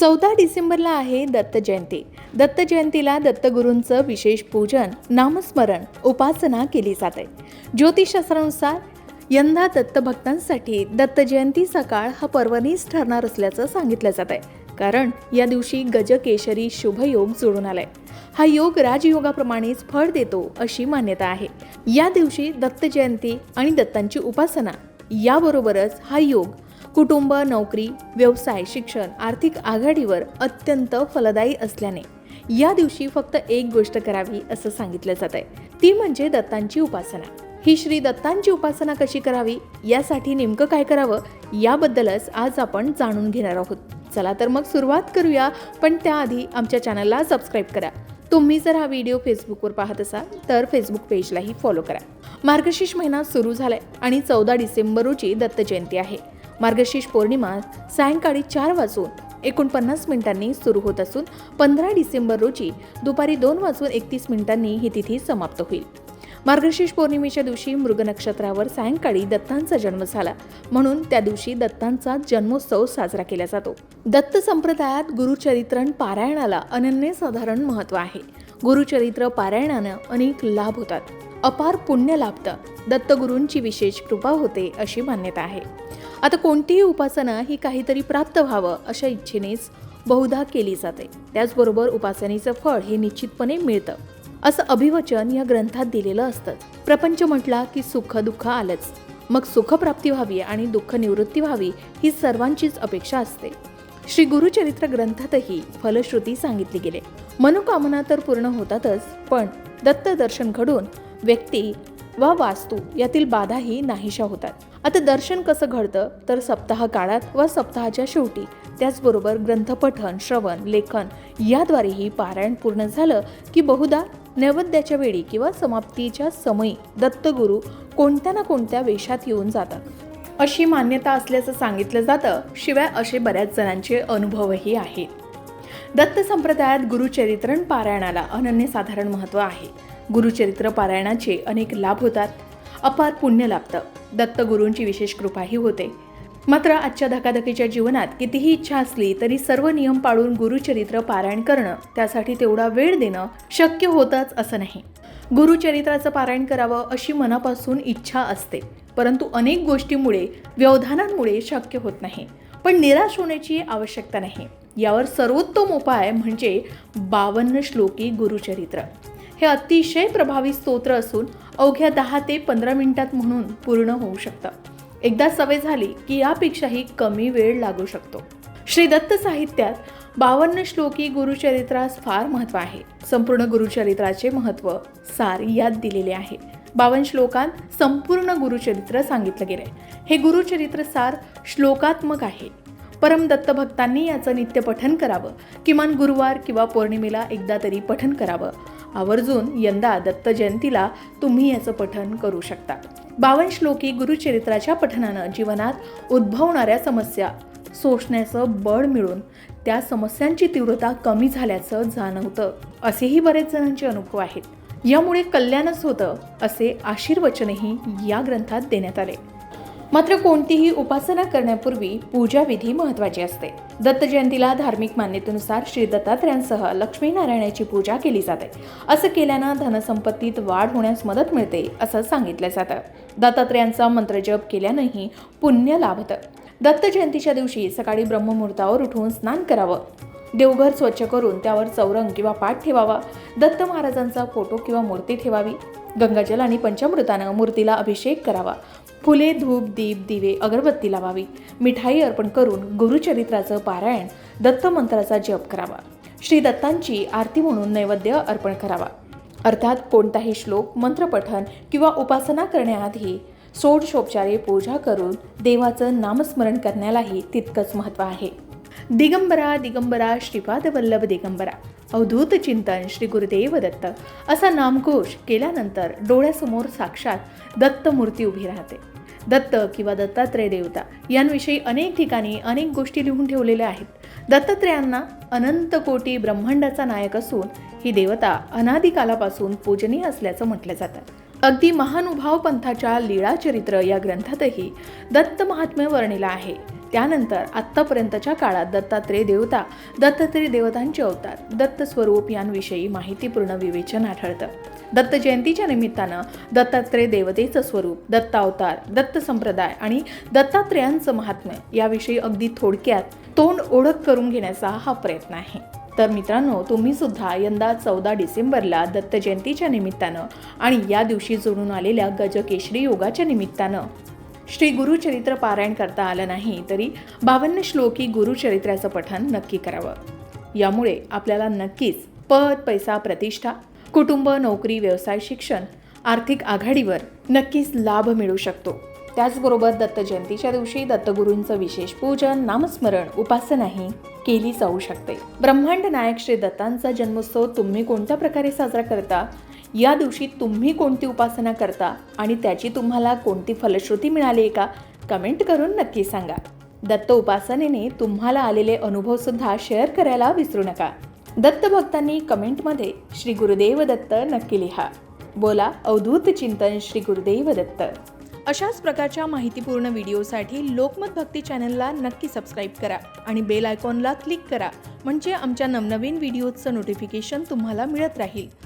चौदा डिसेंबरला आहे दत्त जयंती. दत्त जयंतीला दत्तगुरूंचं विशेष पूजन नामस्मरण उपासना केली जाते. ज्योतिषशास्त्रानुसार यंदा दत्तभक्तांसाठी दत्त जयंतीचा काळ हा पर्वणीच ठरणार असल्याचं सांगितलं जात आहे कारण या दिवशी गजकेशरी शुभयोग जोडून आलाय. हा योग राजयोगाप्रमाणेच फळ देतो अशी मान्यता आहे. या दिवशी दत्त जयंती आणि दत्तांची उपासना याबरोबरच हा योग कुटुंब नोकरी व्यवसाय शिक्षण आर्थिक आघाडीवर अत्यंत फलदायी असल्याने या दिवशी फक्त एक गोष्ट करावी असं सांगितलं जात आहे. ती म्हणजे दत्तांची उपासना. ही श्री दत्तांची उपासना कशी करावी? यासाठी नेमकं काय करावं? याबद्दलच आज आपण जाणून घेणार आहोत. चला तर मग सुरुवात करूया पण त्याआधी आमच्या चॅनलला सबस्क्राईब करा. तुम्ही जर हा व्हिडिओ फेसबुकवर पाहत असाल तर फेसबुक पेजलाही फॉलो करा. मार्गशीर्ष महिना सुरू झालाय आणि चौदा डिसेंबर रोजी दत्त जयंती आहे. मार्गशीर्ष पौर्णिमा सायंकाळी चार वाजून एकोणपन्नास मिनिटांनी सुरू होत असून पंधरा डिसेंबर रोजी दुपारी दोन वाजून एकतीस मिनिटांनी ही तिथी समाप्त होईल. मार्गशीर्ष पौर्णिमेच्या दिवशी मृग नक्षत्रावर सायंकाळी दत्तांचा जन्म झाला. म्हणून त्या दिवशी दत्तांचा जन्मोत्सव साजरा केला जातो. दत्त संप्रदायात गुरुचरित्रण पारायणाला अनन्यसाधारण महत्त्व आहे. गुरुचरित्र पारायणानं अनेक लाभ होतात. अपार पुण्य लाभतं. दत्तगुरूंची विशेष कृपा होते अशी मान्यता आहे. आता कोणतीही उपासना ही काहीतरी प्राप्त व्हावं अशा इच्छेनेच बहुधा केली जाते. त्याचबरोबर उपासनेचं फळ हे निश्चितपणे मिळतं. असं अभिवचन या ग्रंथात दिलेलं असतं. प्रपंच म्हटला की सुख दुःख आलंच. मग सुखप्राप्ती व्हावी आणि दुःख निवृत्ती व्हावी ही सर्वांचीच अपेक्षा असते. श्री गुरुचरित्र ग्रंथातही फलश्रुती सांगितली गेले. मनोकामना तर पूर्ण होतातच पण दत्त दर्शन घडून व्यक्ती वा वास्तू यातील बाधाही नाहीशा होतात. आता दर्शन कसं घडतं? तर सप्ताह काळात व सप्ताहाच्या शेवटी. त्याचबरोबर ग्रंथपठन श्रवण लेखन याद्वारेही पारायण पूर्ण झालं की बहुधा नैवेद्याच्या वेळी किंवा समाप्तीच्या समयी दत्तगुरू कोणत्या ना कोणत्या वेशात येऊन जातात. अशी मान्यता असल्याचं सांगितलं जातं शिवाय असे बऱ्याच जणांचे अनुभवही आहेत. दत्त संप्रदायात गुरुचरित्रण पारायणाला अनन्यसाधारण महत्त्व आहे. गुरुचरित्र पारायणाचे अनेक लाभ होतात. अपार पुण्य लाभतं. दत्तगुरूंची विशेष कृपाही होते. मात्र आजच्या धकाधकीच्या जीवनात कितीही इच्छा असली तरी सर्व नियम पाळून गुरुचरित्र पारायण करणं त्यासाठी तेवढा वेळ देणं शक्य होतंच असं नाही. गुरुचरित्राचं पारायण करावं अशी मनापासून इच्छा असते. परंतु अनेक गोष्टीमुळे व्यवधानांमुळे शक्य होत नाही. पण निराश होण्याची आवश्यकता नाही. यावर सर्वोत्तम उपाय म्हणजे बावन्न श्लोकी गुरुचरित्र. हे अतिशय प्रभावी स्तोत्र असून अवघ्या दहा ते पंधरा मिनिटात म्हणून पूर्ण होऊ शकतं. एकदा सवय झाली की यापेक्षाही कमी वेळ लागू शकतो. श्री दत्त साहित्यात बावन्न श्लोकी गुरुचरित्रास फार महत्त्व आहे. संपूर्ण गुरुचरित्राचे महत्त्व सार यात दिलेले आहे. बावन्न श्लोकांत संपूर्ण गुरुचरित्र सांगितलं गेलंय. हे गुरुचरित्र सार श्लोकात्मक आहे. परम दत्त भक्तांनी याचं नित्य पठन करावं. किमान गुरुवार किंवा पौर्णिमेला एकदा तरी पठन करावं. आवर्जून यंदा दत्त जयंतीला तुम्ही याचं पठन करू शकता. बावन श्लोकी गुरुचरित्राच्या पठनानं जीवनात उद्भवणाऱ्या समस्या सोसण्याचं बळ मिळून त्या समस्यांची तीव्रता कमी झाल्याचं जाणवतं असेही बरेच जणांचे अनुभव आहेत. यामुळे कल्याणच होतं असे आशीर्वचनही या ग्रंथात देण्यात आले. मात्र कोणतीही उपासना करण्यापूर्वी पूजाविधी महत्वाची असते. दत्त जयंतीला धार्मिक मान्यतेनुसार श्री दत्तात्रयांसह लक्ष्मीनारायणाची पूजा केली जाते. असं केल्यानं धनसंपत्तीत वाढ होण्यास मदत मिळते असं सांगितलं जातं. दत्तात्रयांचा मंत्रजप केल्यानंही पुण्य लाभतं. दत्त जयंतीच्या दिवशी सकाळी ब्रह्ममुहूर्तावर उठून स्नान करावं. देवघर स्वच्छ करून त्यावर चौरंग किंवा पाठ ठेवावा. दत्त महाराजांचा फोटो किंवा मूर्ती ठेवावी. गंगाजल आणि पंचामृतानं मूर्तीला अभिषेक करावा. फुले धूप दीप दिवे अगरबत्ती लावावी. मिठाई अर्पण करून गुरुचरित्राचं पारायण दत्त मंत्राचा जप करावा. श्री दत्तांची आरती म्हणून नैवेद्य अर्पण करावा. अर्थात कोणताही श्लोक मंत्रपठन किंवा उपासना करण्याआधी षोडशोपचारे पूजा करून देवाचं नामस्मरण करण्यालाही तितकंच महत्त्व आहे. दिगंबरा दिगंबरा श्रीपाद वल्लभ दिगंबरा. अवधूत चिंतन श्री गुरुदेव दत्त. असा नामघोष केल्यानंतर डोळ्यासमोर साक्षात दत्त मूर्ती उभी राहते. दत्त किंवा दत्तात्रय देवता यांविषयी अनेक ठिकाणी अनेक गोष्टी लिहून ठेवलेल्या आहेत. दत्तात्रयांना अनंत कोटी ब्रह्मांडाचा नायक असून ही देवता अनादिकालापासून पूजनीय असल्याचं म्हटलं जातं. अगदी महानुभाव पंथाच्या लीळाचरित्र या ग्रंथातही दत्त महात्म्य वर्णिला आहे. त्यानंतर आत्तापर्यंतच्या काळात दत्तात्रेय देवता दत्तात्रेय देवतांचे अवतार दत्त स्वरूप यांविषयी माहितीपूर्ण विवेचन आढळतं. दत्त जयंतीच्या निमित्तानं दत्तात्रेय देवतेचं स्वरूप दत्तावतार दत्त संप्रदाय आणि दत्तात्रेयांचं महात्म्य याविषयी अगदी थोडक्यात तोंड ओळख करून घेण्याचा हा प्रयत्न आहे. तर मित्रांनो तुम्ही सुद्धा यंदा चौदा डिसेंबरला दत्त जयंतीच्या निमित्तानं आणि या दिवशी जोडून आलेल्या गजकेशरी योगाच्या निमित्तानं श्री गुरुचरित्र पारायण करता आलं नाही तरी बावन्न श्लोकी गुरुचरित्राचं पठण नक्की करावं. यामुळे आपल्याला नक्कीच पद पैसा प्रतिष्ठा कुटुंब नोकरी व्यवसाय शिक्षण आर्थिक आघाडीवर नक्कीच लाभ मिळू शकतो. त्याचबरोबर दत्त जयंतीच्या दिवशी दत्तगुरूंचं विशेष पूजन नामस्मरण उपासनाही केली जाऊ शकते. ब्रह्मांड नायक श्री दत्तांचा जन्मोत्सव तुम्ही कोणत्या प्रकारे साजरा करता या दिवशी तुम्ही कोणती उपासना करता आणि त्याची तुम्हाला कोणती फलश्रुती मिळाली आहे का? कमेंट करून नक्की सांगा. दत्त उपासनेने तुम्हाला आलेले अनुभव सुद्धा शेअर करायला विसरू नका. दत्त भक्तांनी कमेंटमध्ये श्री गुरुदेव दत्त नक्की लिहा. बोला अवधूत चिंतन श्री गुरुदेव दत्त. अशाच प्रकारच्या माहितीपूर्ण व्हिडिओसाठी लोकमत भक्ती चॅनलला नक्की सबस्क्राईब करा आणि बेल आयकॉनला क्लिक करा म्हणजे आमच्या नवनवीन व्हिडिओचं नोटिफिकेशन तुम्हाला मिळत राहील.